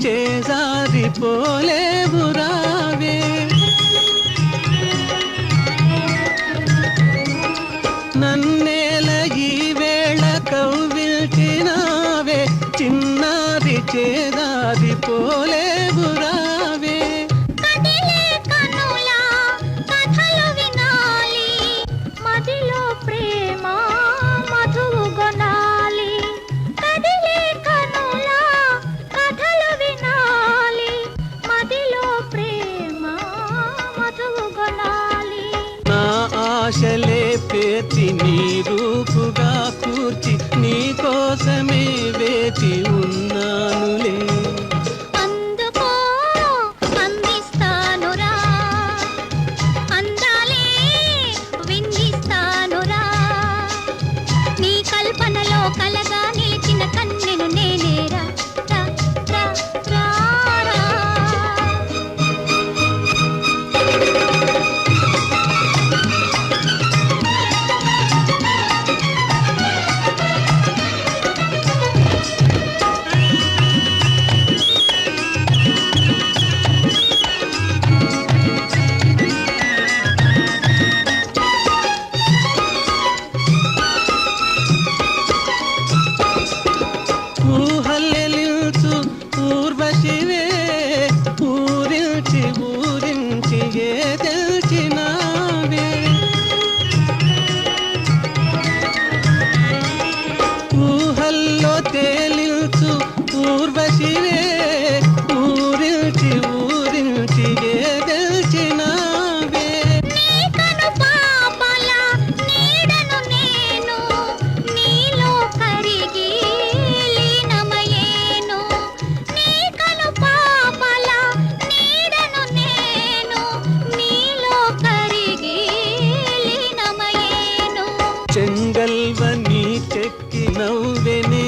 చేజారిపోలే. ఆశలే పేర్చి నీ రూపుగా. మంగల్వ నీ చెక్కి నవ్వెనే